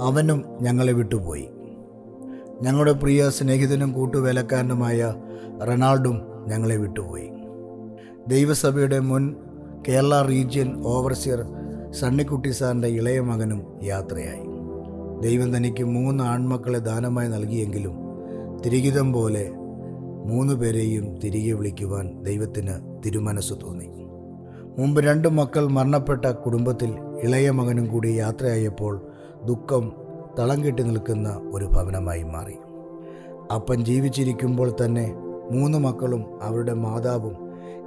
അവനും ഞങ്ങളെ വിട്ടുപോയി. ഞങ്ങളുടെ പ്രിയ സ്നേഹിതനും കൂട്ടുവേലക്കാരനുമായ റൊണാൾഡും ഞങ്ങളെ വിട്ടുപോയി. ദൈവസഭയുടെ മുൻ കേരള റീജിയൻ ഓവർസിയർ സണ്ണിക്കുട്ടി സാറിന്റെ ഇളയ മകനും യാത്രയായി. ദൈവം തനിക്ക് മൂന്ന് ആൺമക്കളെ ദാനമായി നൽകിയെങ്കിലും തിരികിതം പോലെ മൂന്ന് പേരെയും തിരികെ വിളിക്കുവാൻ ദൈവത്തിന് തിരുമനസ് തോന്നി. മുമ്പ് രണ്ട് മക്കൾ മരണപ്പെട്ട കുടുംബത്തിൽ ഇളയ മകനും കൂടി യാത്രയായപ്പോൾ ദുഃഖം തളം കെട്ടി നിൽക്കുന്ന ഒരു ഭവനമായി മാറി. അപ്പൻ ജീവിച്ചിരിക്കുമ്പോൾ തന്നെ മൂന്ന് മക്കളും അവരുടെ മാതാവും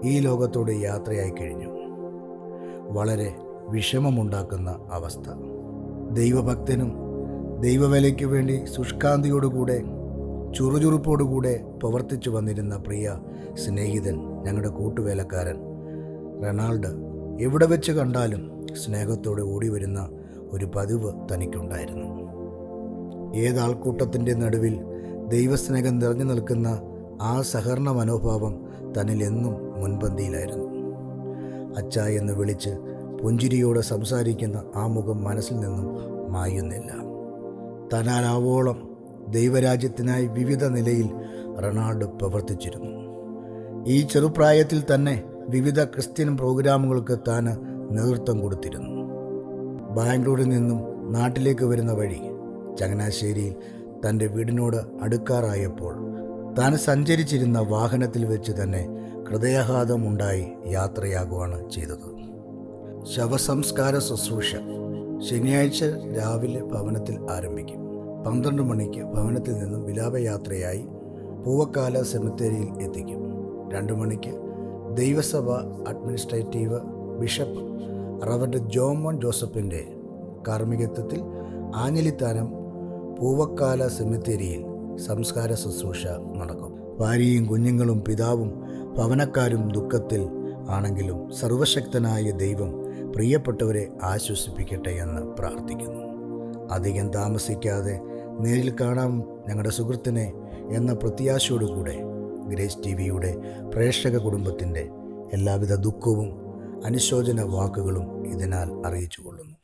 ഈ ലോകത്തോട് യാത്രയായി കഴിഞ്ഞു. വളരെ വിഷമമുണ്ടാക്കുന്ന അവസ്ഥ. ദൈവഭക്തനും ദൈവവേലയ്ക്ക് വേണ്ടി ശുഷ്കാന്തിയോടുകൂടെ ചുറുചുറുപ്പോടുകൂടെ പ്രവർത്തിച്ചു വന്നിരുന്ന പ്രിയ സ്നേഹിതൻ ഞങ്ങളുടെ കൂട്ടുവേലക്കാരൻ റൊണാൾഡ് എവിടെ വെച്ച് കണ്ടാലും സ്നേഹത്തോടെ ഓടി വരുന്ന ഒരു പതിവ് തനിക്കുണ്ടായിരുന്നു. ഏതാൾക്കൂട്ടത്തിന്റെ നടുവിൽ ദൈവസ്നേഹം നിറഞ്ഞു നിൽക്കുന്ന ആ സഹകരണ മനോഭാവം തന്നിൽ എന്നും മുൻപന്തിയിലായിരുന്നു. അച്ഛ എന്ന് വിളിച്ച് പുഞ്ചിരിയോടെ സംസാരിക്കുന്ന ആ മുഖം മനസ്സിൽ നിന്നും മായുന്നില്ല. തനാലാവോളം ദൈവരാജ്യത്തിനായി വിവിധ നിലയിൽ റൊണാൾഡോ പ്രവർത്തിച്ചിരുന്നു. ഈ ചെറുപ്രായത്തിൽ തന്നെ വിവിധ ക്രിസ്ത്യൻ പ്രോഗ്രാമുകൾക്ക് താൻ നേതൃത്വം കൊടുത്തിരുന്നു. ബാംഗ്ലൂരിൽ നിന്നും നാട്ടിലേക്ക് വരുന്ന വഴി ചങ്ങനാശ്ശേരിയിൽ തന്റെ വീടിനോട് അടുക്കാറായപ്പോൾ താൻ സഞ്ചരിച്ചിരുന്ന വാഹനത്തിൽ വെച്ച് തന്നെ ഹൃദയാഘാതമുണ്ടായി യാത്രയാകുവാണ് ചെയ്തത്. ശവസംസ്കാര ശുശ്രൂഷ ശനിയാഴ്ച രാവിലെ ഭവനത്തിൽ ആരംഭിക്കും. പന്ത്രണ്ട് മണിക്ക് ഭവനത്തിൽ നിന്നും വിലാപയാത്രയായി പൂവക്കാല സെമിത്തേരിയിൽ എത്തിക്കും. രണ്ട് മണിക്ക് ദൈവസഭ അഡ്മിനിസ്ട്രേറ്റീവ് ബിഷപ്പ് റവന്റ് ജോമോൻ ജോസഫിന്റെ കാർമ്മികത്വത്തിൽ ആഞ്ഞലിത്താനം പൂവക്കാല സെമിത്തേരിയിൽ സംസ്കാര ശുശ്രൂഷ നടക്കും. ഭാര്യയും കുഞ്ഞുങ്ങളും പിതാവും പവനക്കാരും ദുഃഖത്തിൽ ആണെങ്കിലും സർവശക്തനായ ദൈവം പ്രിയപ്പെട്ടവരെ ആശ്വസിപ്പിക്കട്ടെ എന്ന് പ്രാർത്ഥിക്കുന്നു. അധികം താമസിക്കാതെ നേരിൽ കാണാം ഞങ്ങളുടെ സുഹൃത്തിനെ എന്ന പ്രത്യാശയോടുകൂടെ ഗ്രേസ് ടി വിയുടെ പ്രേക്ഷക കുടുംബത്തിന്റെ എല്ലാവിധ ദുഃഖവും അനുശോചന വാക്കുകളും ഇതിനാൽ അറിയിച്ചു കൊള്ളുന്നു